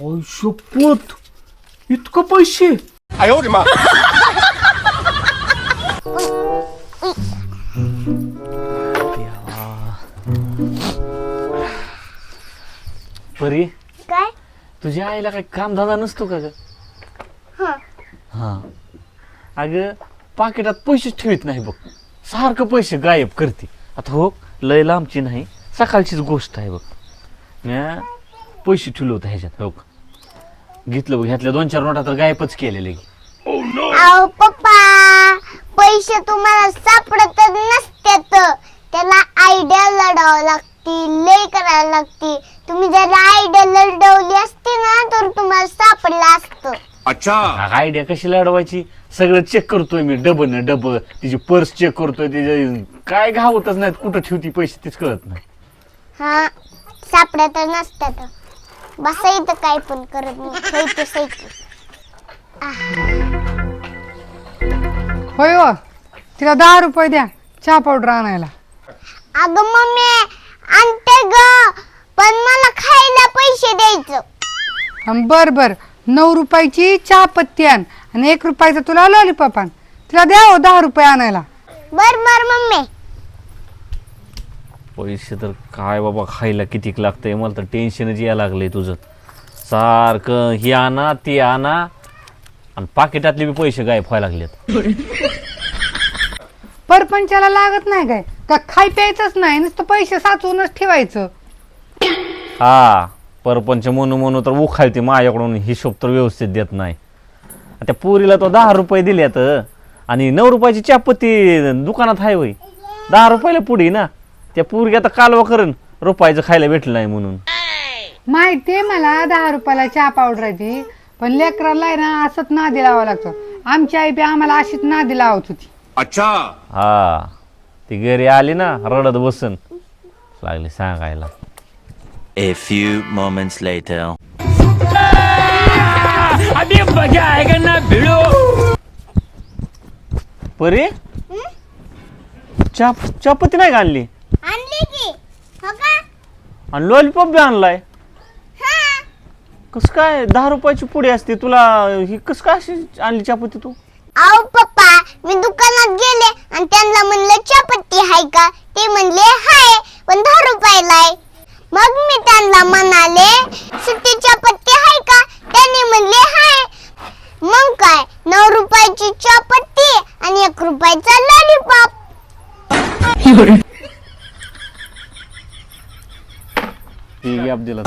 ओय शपथ इतकं पैसे. परी काय? तुझ्या आईला काही कामधंदा नसतो का ग? हा. हा. अगं पाकिटात पैसेच ठेवीत नाही बघ. सारखं पैसे गायब करते. आता हो लय लांबची नाही सकाळचीच गोष्ट आहे बघ. म्या पैसे ठेवले होते ह्याच्यात हो का. घेतलं बघ ह्यातल्या दोन चार नोटा तर गायबच केलेले. अहो पप्पा पैसे तुम्हाला सापडतच नसत्यात. त्याला आयडिया लढावं लागती लय करायला लागती. तुम्ही जर आयडिया लढवली असती ना तर तुम्हाला सापडलं असतं. आयडिया कशी लढवायची? सगळं चेक करतोय मी डब न डब. तिची पर्स चेक करतोय तिचे काय घावतच नाहीत कुठं ठेवती पैसे तेच कळत नाही. हा सापडत नसत्यात. बसा इथं काय पण करत नाही. होय हो. तिला दहा रुपये द्या. चहा पावडर आणायला. अगं मम्मी आणते ग. पण मला खायला पैसे द्यायचं. अन बर बर. नऊ रुपयाची चहा पत्ती आण. आणि एक रुपयाचा तुला लॉलीपॉप आण. तिला द्या हो दहा रुपये आणायला. बर बर मम्मी. पैसे तर काय बाबा खायला कितीक लागतंय? मला तर टेन्शनच यायला लागलंय तुझं. सारखं ही आणा ती आणा आणि पाकिटातले बी पैसे गायब व्हायला लागलेत. परपंचाला लागत नाही काय? का खाय प्यायचंच नाही नुसतं पैसे साचवूनच ठेवायचं. हा परपंच म्हणू म्हणू तर उखाळते माझ्याकडून हिशोब तर व्यवस्थित देत नाही. त्या पुरीला तो दहा रुपये दिल्यात आणि नऊ रुपयाची चापत्ती दुकानात आहे वय. दहा रुपयाला पुढे ना. त्या पुरी आता कालवा करण रुपयाचं खायला भेटलं नाही म्हणून. माहितीये मला दहा रुपयाला चहा पावडर आहे ती. पण लेकराला आहे ना असंच नादी लावावं लागतं. आमची आई बी आम्हाला अशीच नादी लावत होती. हा. ती घरी आली ना रडत बसन. लागली सांगायला. A few moments later. परी? चा चापत्ती नाही का आणली? का आणि लॉलीपॉप बी आणलाय. हा कस काय? दहा रुपयाची पुडी असते तुला ही कस काय अशी आणली चापत्ती तू? अहो पप्पा मी दुकानात गेले आणि त्यांना म्हणलं चपाती हाय का? ते म्हणले हाय पण दहा रुपयाला आहे. मग मी त्यांना म्हणाले सुट्टी चपाती हाय का? त्यांनी म्हणले हाय. मग काय? नऊ रुपयाची चपाती आणि एक रुपयाचा लॉलीपॉप ती गॅप दिला.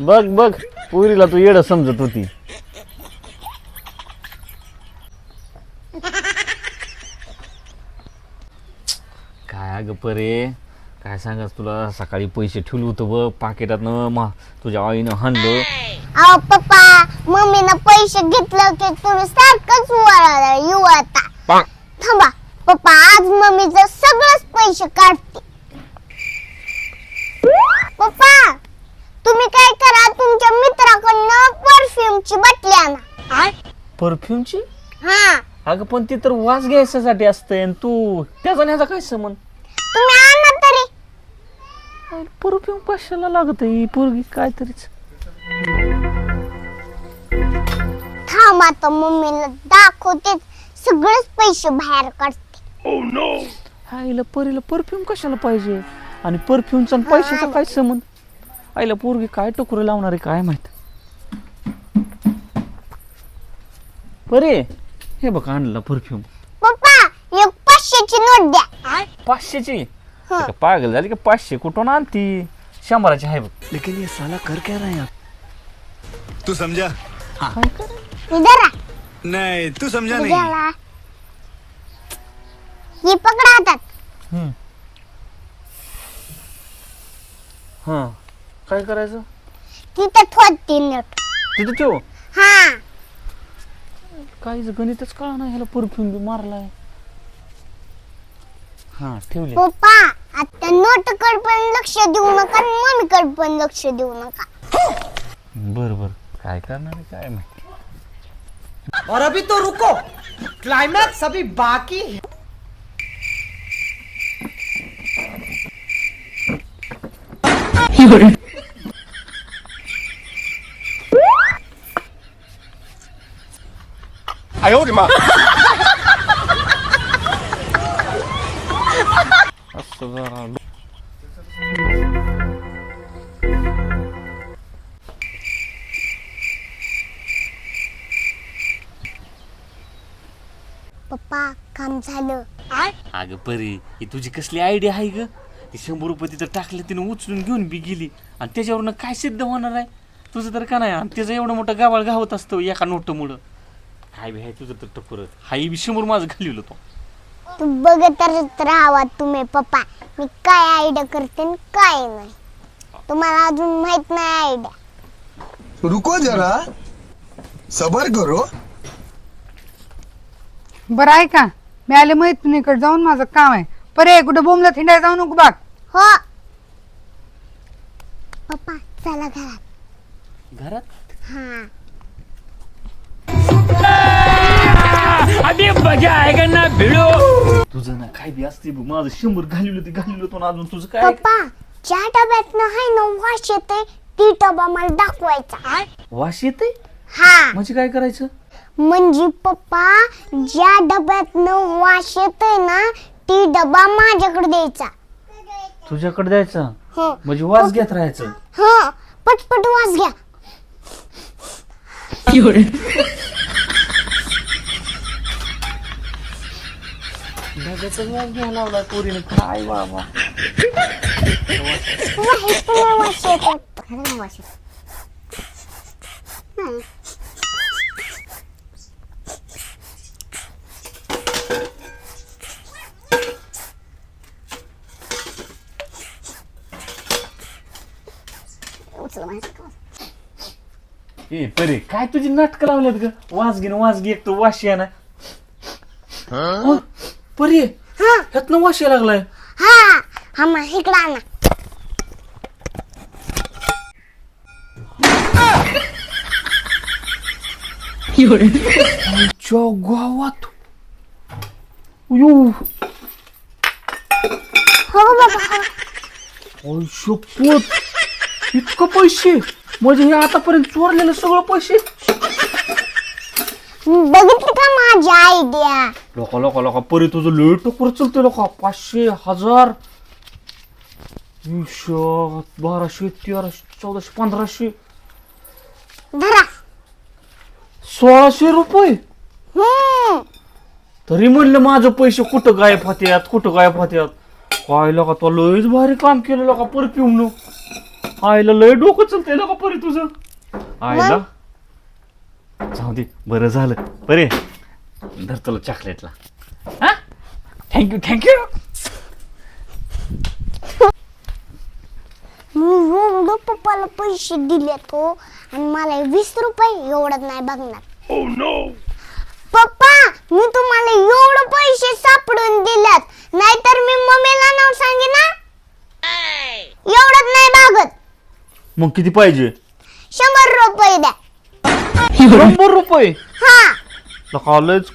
बघ बघ. पुरीला तू येड समजत होती. काय अगं परे? काय सांगाच तुला? सकाळी पैसे ठेवलं होतं बघ. पाकिटातनं मा तुझ्या आईनं हाणलं. अहो पप्पा मम्मीनं पैसे घेतलं की तुम्ही सारखंच वळाला युवता थांबा पप्पा आज मम्मीचं सगळंच पैसे काढते. पप्पा तुम्ही काय करा तुमच्या मित्राकडनं परफ्यूमची बाटली आणा. परफ्यूमची? हा. अगं पण ती तर वास घ्यायच्यासाठी असतंय आणि तू त्याचा ह्याचा काय संबंध? तुम्ही आणा तरी. परफ्यूम कशाला लागत ही पोरगी काय तरीच थांबा तर मम्मीला दाखवते सगळेच पैसे बाहेर काढते. आईला परीला परफ्यूम कशाला पाहिजे? आणि परफ्यूमचा आणि पैशाचा काय संबंध? आईला पोरगी काय टोकर लावणार आहे काय माहीत? परे हे बघ आणला परफ्यूम. पप्पा एक पाचशेची नोट द्या. पाचशेची? हा. ते का पागल झाली की पाचशे कुठून आणती? शंभराची आहे बघ. लेकिन ये साला कर क्या रहा है तू समझा? इधर आ नहीं तू समझा नहीं. द्याला हे पकडा हातात. हा. काय करायचं? तिथं ठेवते नोट. तिथं ठेव. हा. काहीच गणितच कळा नाही ह्याला परफ्यूम बी मारलाय. हा ठेवले. पप्पा आता नोट कड पण लक्ष देऊ नका मम्मी कड पण लक्ष देऊ नका. बर काय करणार काय माहिती? और अभी तो रुको। क्लाइमैक्स अभी बाकी है। असं काम झालं. अगं परी ही तुझी कसली आयडिया आहे ग? ती शंभर रुपये तिथं टाकले तिने उचलून घेऊन बी गेली. आणि त्याच्यावरनं काय सिद्ध होणार आहे? तुझं तर का नाही? आणि त्याचं एवढं मोठं गावाळ गावत असतं एका नोटमुळं. काय बी आहे तुझं तर टपुरत हाई बी शंभर माझं घालवलं तो. तू बघतच राहावा तुम्ही पप्पा. मी काय आयडिया करते आणि काय नाही. तुम्हाला अजून माहीत नाही आयडिया रुको जरा. सबर करो. बरं आहे का मी आले मैत्रिणीकडे जाऊन माझं काम आहे. परे कुठं? बोंबला थिंडाय जाऊ नको बाग. हो. पप्पा चला घरात. घरात? हा. तुझं ना काय बी असते बघ, माझं शंभर घालवलं ते घालवलं तो अजून. तुझं काय? पप्पा ज्या डब्यात हाय ना वाश येते ती डबा मला दाखवायचा. वास येते हा. म्हणजे काय करायचं? म्हणजे पप्पा ज्या डब्यात वाश येतोय ना ती डबा माझ्याकडे द्यायचा. तुझ्याकडे द्यायचं? हो. म्हणजे वास घेत राहायचं? हो पटपट वास घ्या. ढगाचा वास घ्यायला लावला पोरीने. काय बाबा? वास वास येतो खरं वास येतो. नाही. उचल? ए परे काय तुझी नाटकं लावल्यात ग? वास घेणं वास घे एक तर वास या ना. परे हा? ह्यातनं यायला लागलाय. हा हा मग इकडं आणा च्या गावात. यो हो बाबा. हो. इतकं पैसे? म्हणजे हे आतापर्यंत चोरलेलं सगळं पैसे? बघितलं का माझी आयडिया लोका लोका लोका परी तुझं लय टोकर चलते लोका. पाचशे हजार. वीसशे बाराशे तेराशे चौदाशे पंधराशे. धरा. सोळाशे रुपये? हम्म. तरी म्हणलं माझं पैसे कुठं गायब होत्यात कुठं गायब होत्यात? काय लोका तो लयच भारी काम केलं लोका परफ्यूम न आईला लय डोकं चलतंय लोका परी तुझं. आईला? जाऊ दे बरं झालं. बरे धर तुला चॉकलेटला हा? थँक्यू थँक्यू मी एवढं पप्पाला पैसे दिले तो आणि मला वीस रुपये एवढं नाही बघणार. पप्पा मी तुम्हाला एवढं पैसे सापडून दिल्यात नाहीतर मी मम्मीला नाव सांगे ना एवढंच नाही बागत मग किती पाहिजे? शंभर रुपये द्या. शंभर रुपये? हा. लका लयच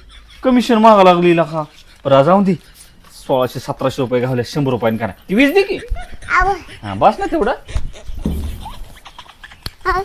कमिशन मागा लागली लका. बरं जाऊन दे. सोळाशे सतराशे रुपये घावले शंभर रुपयाने करा. ती वीज दे की. हा बस ना तेवढं. तर